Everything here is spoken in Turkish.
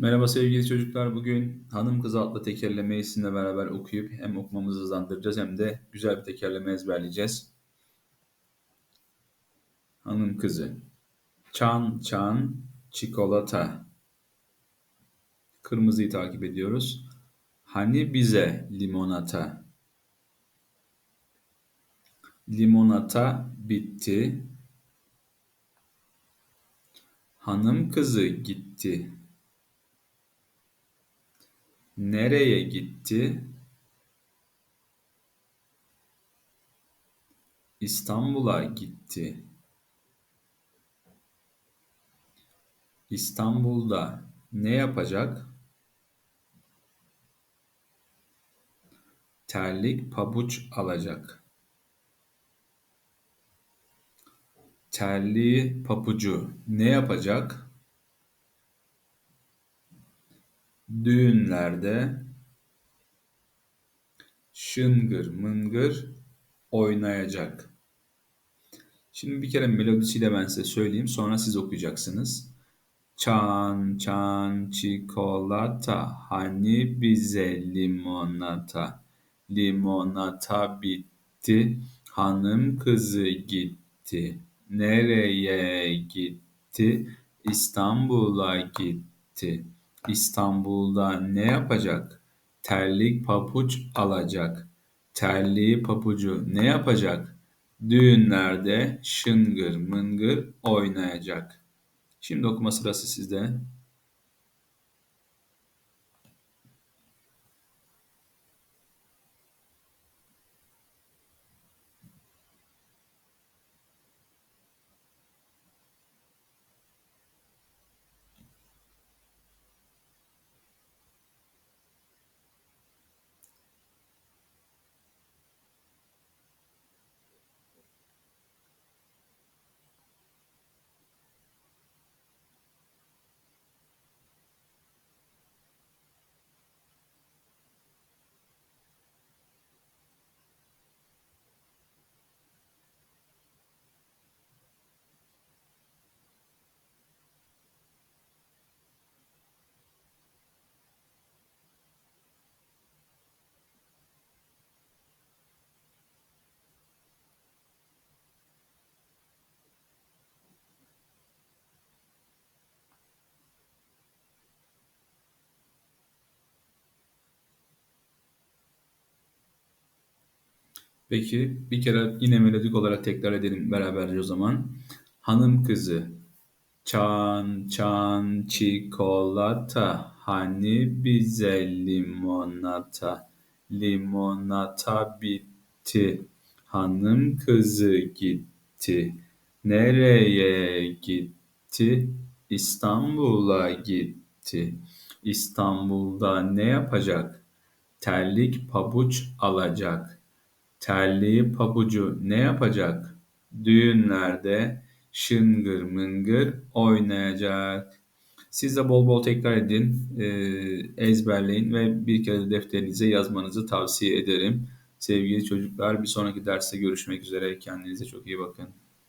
Merhaba sevgili çocuklar. Bugün Hanım Kızı adlı tekerlemeyi sizinle beraber okuyup hem okumamızı hızlandıracağız hem de güzel bir tekerleme ezberleyeceğiz. Hanım Kızı Çan çan çikolata Kırmızıyı takip ediyoruz. Hani bize limonata Limonata bitti. Hanım kızı gitti. Nereye gitti? İstanbul'a gitti. İstanbul'da ne yapacak? Terlik pabuç alacak. Terliği papucu ne yapacak? Düğünlerde şıngır mıngır oynayacak. Şimdi bir kere melodisiyle ben size söyleyeyim sonra siz okuyacaksınız. Çan çan çikolata hani bize limonata limonata bitti hanım kızı gitti nereye gitti İstanbul'a gitti İstanbul'da ne yapacak? Terlik papuç alacak. Terliği papucu ne yapacak? Düğünlerde şıngır mıngır oynayacak. Şimdi okuma sırası sizde. Peki bir kere yine melodik olarak tekrar edelim beraberce o zaman. Hanım kızı çan çan çikolata hani bize limonata? Limonata bitti. Hanım kızı gitti. Nereye gitti? İstanbul'a gitti. İstanbul'da ne yapacak? Terlik pabuç alacak Terliği pabucu ne yapacak? Düğünlerde şıngır mıngır oynayacak. Siz de bol bol tekrar edin, e, ezberleyin ve bir kere defterinize yazmanızı tavsiye ederim. Sevgili çocuklar bir sonraki derste görüşmek üzere. Kendinize çok iyi bakın.